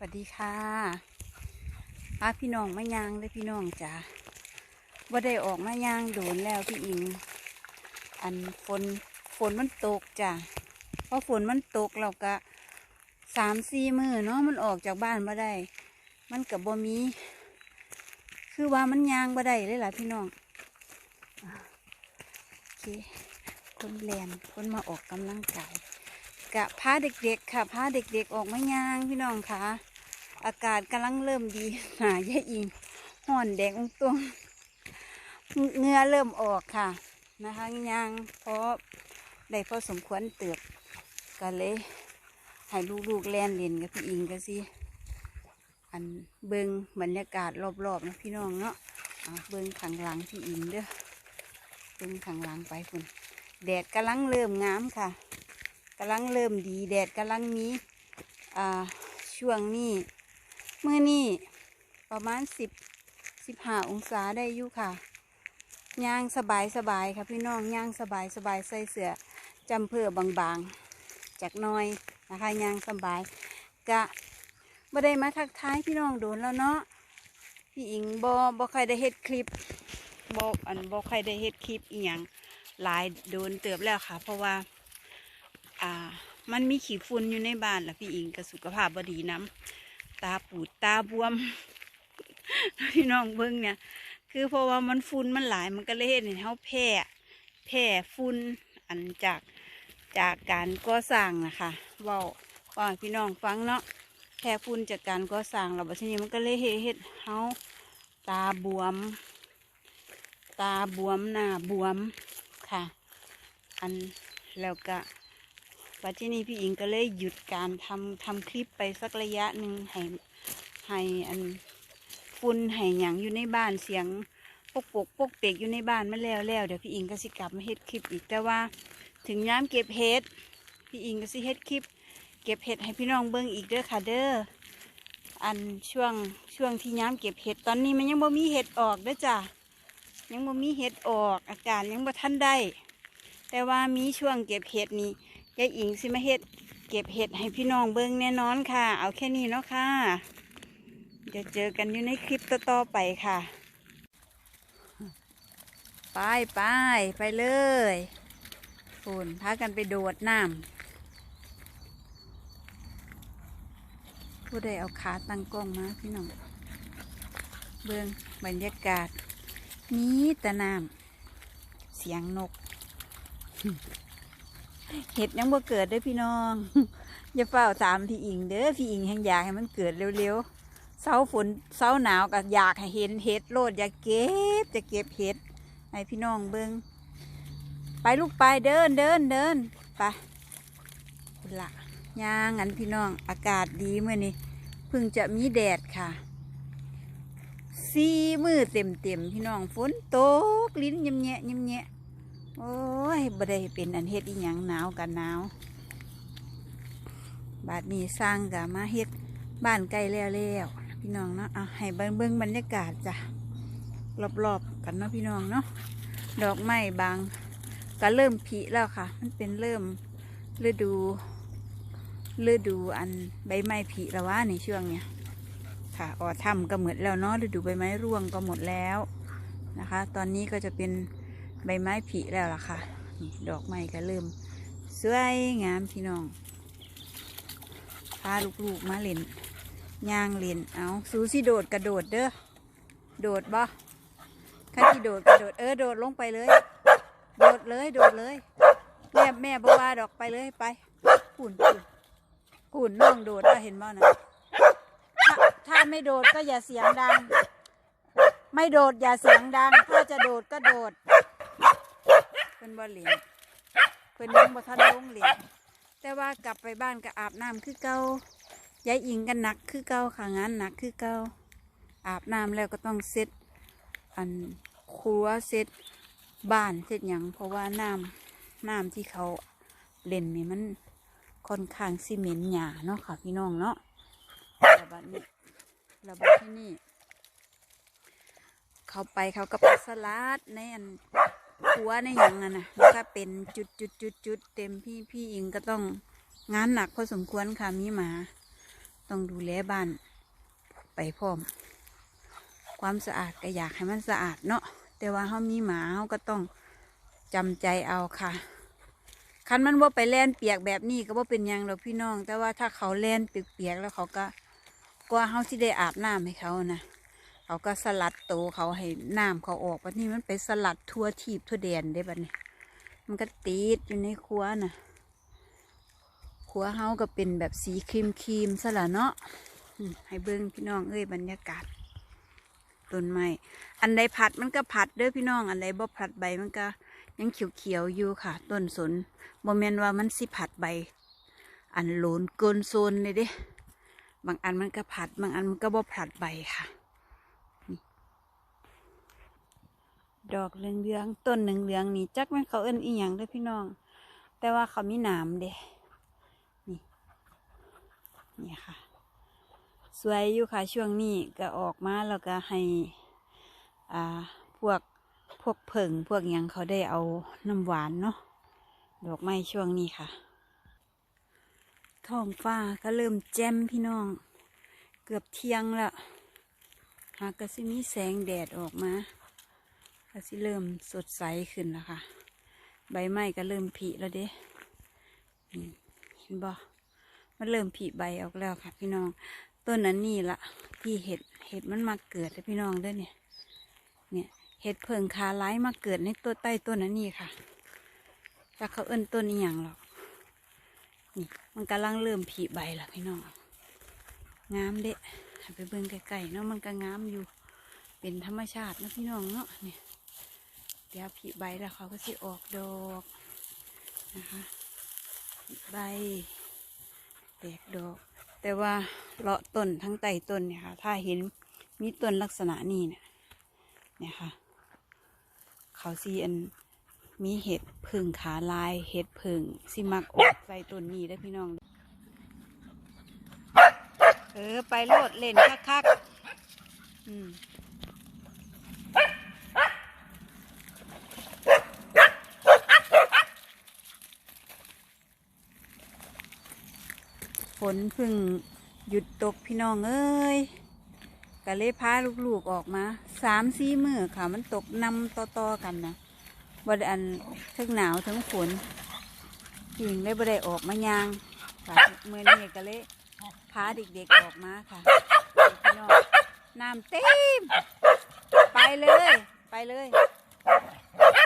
สวัสดีค่ะพาพี่น้องมายางเลยพี่น้องจ้ะว่าได้ออกมายางโดนแล้วพี่อิง อันฝนฝนมันตกจ้ะเพราะฝนมันตกเราก็สามสี่มือเนาะมันออกจากบ้านมาได้ มันกับบ่มี คือว่ามันยางบ่ได้เลยล่ะพี่น้องโอเคคนแลนคนมาออกกำลังกายกะพาเด็กๆค่ะพาเด็กๆออกมายางพี่น้องค่ะ อากาศกำลังเริ่มดีหายายอิงห่อนแดงองตวงเงื้อเริ่มออกค่ะ นะคะยางเพราะได้พอสมควรเติบก็เลยให้ลูกๆแล่นเล่นกับพี่อิงกันสิอันเบิงบรรยากาศรอบๆนะพี่น้องเนาะเบิงขังหลังพี่อิงเด้อเบิงขังหลังไปคุณแดดกำลังเริ่มงามค่ะกำลังเริ่มดีแดดกำลังมีอ่าช่วงนี้ มื่อนี้ประมาณสิบสิบห้าองศาได้อยู่ค่ะย่างสบายสบายค่ะพี่น้องย่างสบายสบายใส่เสื้อจำเพื่อบางๆจากน้อยนะคะย่างสบายกะบ่ได้มาทักทายพี่น้องโดนแล้วเนาะพี่อิงบอบอใครได้เฮ็ดคลิปบออันบอใครได้เฮ็ดคลิปอีหยังหลายโดนเติบแล้วค่ะ เพราะว่า อ่า มันมีขี้ฝุ่นอยู่ในบ้านละพี่อิงกับสุขภาพบดีน้ำ ตาปูดตาบวม พี่น้องเบิ้งเนี่ย คือเพราะว่ามันฝุ่นมันหลายมันก็เลยเห็นให้เขาแพร่แพร่ฝุ่นอันจากจากการก่อสร้างนะคะเว่าว่าให้พี่น้องฟังเนาะแพร่ฝุ่นจากการก่อสร้างเราบัดนี้มันก็เลยเฮ็ดเฮ็ดเขาตาบวม ตาบวมหน้าบวมค่ะ อันแล้วก็ ปัจจุบันนี้พี่อิงก็เลยหยุดการทำทำคลิปไปสักระยะหนึ่งให้ให้อันฝุ่นให้หยังอยู่ในบ้านเสียงปกปกปกเปกอยู่ในบ้านมาแล้วแล้วเดี๋ยวพี่อิงก็สิกลับมาเฮ็ดคลิปอีกแต่ว่าถึงย้ำเก็บเห็ดพี่อิงก็สิเฮ็ดคลิป เก็บเห็ดให้พี่น้องเบิ่งอีกเด้อค่ะเด้ออันช่วงช่วงที่ย้ำเก็บเห็ดตอนนี้มันยังบ่มีเห็ดออกเด้อจ้ะยังบ่มีเห็ดออก อาการยังบ่ทันได้ แต่ว่ามีช่วงเก็บเห็ดนี่ ยายอิงสิมาเฮ็ดเก็บเห็ดให้พี่น้องเบิ่งแน่นอนค่ะ เอาแค่นี้เนาะค่ะ เดี๋ยวเจอกันอยู่ในคลิปต่อๆไปค่ะ ไปไปไปเลยฝุ่นพากันไปโดดน้ำผู้ใดเอาขาตั้งกล้องมาพี่น้อง เบิ่งบรรยากาศมีแต่น้ำเสียงนก เห็ดยังบ่เกิดเด้อพี่น้อง อย่าเฝ้าตามพี่อิงเด้อพี่อิงแห่งอยากให้มันเกิดเร็วๆเสาฝนเสาหนาวก็อยากให้เห็นเห็ดโลดอยากเก็บจะเก็บเห็ดให้พี่น้องเบิงไปลูกไปเดินเดินเดินไปคุณละย่างอันพี่น้องอากาศดีเมื่อนี้เพิ่งจะมีแดดค่ะสี่มือเต็มเต็มพี่น้องฝนตกลิ้นเยิ้มแยะเยิ้มแยะ โอ้ยบ่ได้เป็นอันเฮ็ดอีหยังหนาวกันหนาว บาดนี้สร้างกะมาเฮ็ดบ้านใกล้แล้วแล้วพี่น้องเนาะเอาให้เบิ่งเบิ่งบรรยากาศจ้ะรอบๆกันเนาะพี่น้องเนาะดอกไม้บางก็เริ่มผลิแล้วค่ะ มันเป็นเริ่มฤดูฤดูอันใบไม้ผลิแล้ววะในช่วงเนี้ยค่ะออทํก็หมดแล้วเนาะฤดูใบไม้ร่วงก็หมดแล้วนะคะ ตอนนี้ก็จะเป็น ใบไม้ผลิแล้วล่ะค่ะนี่ดอกไม้ก็เริ่ม สวยงามพี่น้องพาลูกๆมาเล่นย่างเล่นเอาสูสิโดดกระโดดเด้อโดดบ่ข้าที่โดดกระโดดเออโดดลงไปเลย โดดเลยโดดเลยแม่แม่บว่าดอกไปเลยไปหุ่นหุ่นหุ่นน้องโดดแล้วเห็นบ่นะถ้าถ้าไม่โดดก็อย่าเสียงดัง ไม่โดดอย่าเสียงดัง ถ้าจะโดดก็โดด พิ่นบ่เหลียญเพิ่นยังบ่ทันลงเหลียญแต่ว่ากลับไปบ้านก็อาบน้ำคือเก่ายายอิงกันหนักคือเก่าค่ะงานหนักคือเก่าอาบน้ำแล้วก็ต้องเซ็ตอันครัวเซ็ตบ้านเซ็ตหยังเพราะว่าน้ำน้ำที่เขาเล่นนี่มันค่อนข้างซีเมนต์หยาเนาะค่ะพี่น้องเนาะระบาดนี้ระบาดที่นี่ เขาไปเขาก็ไปสลัดในอัน หัวในอย่างนั้นนะแล้วก็เป็นจุดจุดจุดจุดเต็มพี่พี่อิงก็ต้องงานหนักพอสมควรค่ะมีหมา ต้องดูแลบ้านไปพร้อม ความสะอาดก็อยากให้มันสะอาดเนาะแต่ว่าเขามีหมาเขาก็ต้องจำใจเอาค่ะคันมันว่าไปแล่นเปียกแบบนี้ก็ว่าเป็นยังหรอกพี่น้อง แต่ว่าถ้าเขาแล่นเปียกๆแล้วเขาก็กว่าเขาที่ได้อาบน้ำให้เขานะ เขาก็สลัดโตเขาให้น้ำเขาออกวันนี้มันไปสลัดทั่วทีบทั่วแดนได้บัดนี้ มันก็ติดอยู่ในครัวน่ะครัวเฮาก็เป็นแบบสีครีมครีมๆซะละเนาะให้เบิ้งพี่น้องเอ้ยบรรยากาศต้นไม้อันใดผัดมันก็ผัดเด้อพี่น้อง อันใดบ่ผัดใบมันก็ยังเขียวๆอยู่ค่ะ ต้นสนบ่แมนว่ามันสิผัดใบ อันโหลนเกินโซนเลยเด้บางอันมันก็ผัด บางอันมันก็บ่ผัดใบค่ะ ดอกเหลืองๆต้นเหลืองๆนี่จักแม่นเขาเอิ้นอีหยังเด้อพี่น้อง แต่ว่าเขามีหนามเด้นี่นี่ค่ะ สวยอยู่ค่ะช่วงนี้ก็ออกมาแล้วก็ให้อ่าพวกพวกเผิงพวกยังเขาได้เอาน้ำหวานเนาะดอกไม้ช่วงนี้ค่ะท้องฟ้าก็เริ่มแจ่มพี่น้อง เกือบเที่ยงแล้วหากก็สิมีแสงแดดออกมา ก็สิเริ่มสดใสขึ้นแล้วค่ะ ใบไม้ก็เริ่มผลิแล้วเด้นี่เห็นบ่มันเริ่มผลิใบออกแล้วค่ะ พี่น้อง ต้นนั้นนี่ละที่เห็ดเห็ดมันมาเกิดเลยพี่น้องเด้อเนี่ย เนี่ยเห็ดเพิงคาไล้มาเกิดในต้นใต้ต้นนั้นนี่ค่ะแต่เขาเอิ้นต้นนี้อหย่างหรอกนี่มันกำลังเริ่มผลิใบละพี่น้องงามเด้ไปเบิ่งไกลๆเนาะมันก็งามอยู่ เป็นธรรมชาตินะพี่น้องเนาะเนี่ย เดี๋ยวผลิใบแล้วเขาก็สิออกดอกนะคะใบแตกดอก แต่ว่าเลาะต้นทั้งไต่ต้นเนี่ยค่ะ ถ้าเห็นมีต้นลักษณะนี้เนี่ยเนี่ยค่ะ เขาซีอันมีเห็ดผึ่งขาลายเห็ดผึ่งสิมักออกใส่ต้นนี้ได้พี่น้องเออไปโลดเล่นคักๆอืม ฝนเพึ่งหยุดตกพี่น้องเอ้ยก็เลยพาลูกๆออกมาสามสี่มือค่ะ มันตกนำต่อๆกันนะบดอันทั้งหนาวทั้งฝนจริงเลยบ่ได้ออกมายางค่ะเมื่อนี้ก็เลยพาเด็กๆออกมาค่ะพี่น้องน้ำเต็มไปเลย ไปเลย